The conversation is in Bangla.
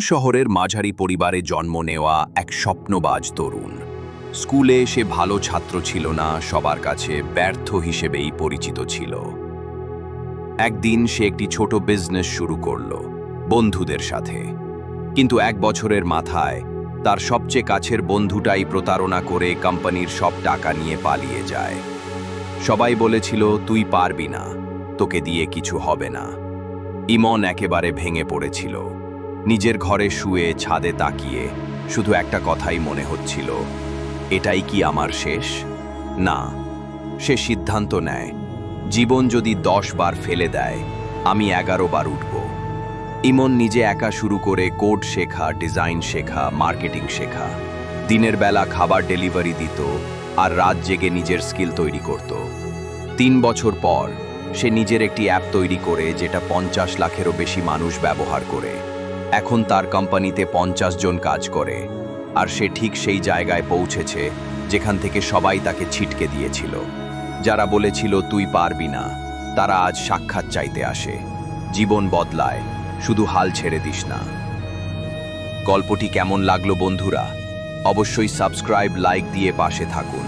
শহরের মাঝারি পরিবারে জন্ম নেওয়া এক স্বপ্নবাজ তরুণ? স্কুলে সে ভালো ছাত্র ছিল না, সবার কাছে ব্যর্থ হিসেবেই পরিচিত ছিল। একদিন সে একটি ছোট বিজনেস শুরু করল, বন্ধুদের সাথে। কিন্তু এক বছরের মাথায় তার সবচেয়ে কাছের বন্ধুটাই প্রতারণা করে কোম্পানির সব টাকা নিয়ে পালিয়ে যায়। সবাই বলেছিল, তুই পারবি না, তোকে দিয়ে কিছু হবে না। ইমন একেবারে ভেঙে পড়েছিল। নিজের ঘরে শুয়ে ছাদে তাকিয়ে শুধু একটা কথাই মনে হচ্ছিল, এটাই কি আমার শেষ? না, সে সিদ্ধান্ত নেয়। জীবন যদি দশ বার ফেলে দেয়, আমি এগারো বার উঠব। ইমন নিজে একা শুরু করে কোড শেখা, ডিজাইন শেখা, মার্কেটিং শেখা। দিনের বেলা খাবার ডেলিভারি দিত আর রাত জেগে নিজের স্কিল তৈরি করত। তিন বছর পর সে নিজের একটি অ্যাপ তৈরি করে, যেটা পঞ্চাশ লাখেরও বেশি মানুষ ব্যবহার করে। এখন তার কোম্পানিতে পঞ্চাশ জন কাজ করে, আর সে ঠিক সেই জায়গায় পৌঁছেছে, যেখান থেকে সবাই তাকে ছিটকে দিয়েছিল। যারা বলেছিল, তুই পারবি না। তারা আজ সাক্ষাৎ চাইতে আসে। জীবন বদলায়, শুধু হাল ছেড়ে দিস না। গল্পটি কেমন লাগল বন্ধুরা? অবশ্যই সাবস্ক্রাইব, লাইক দিয়ে পাশে থাকুন।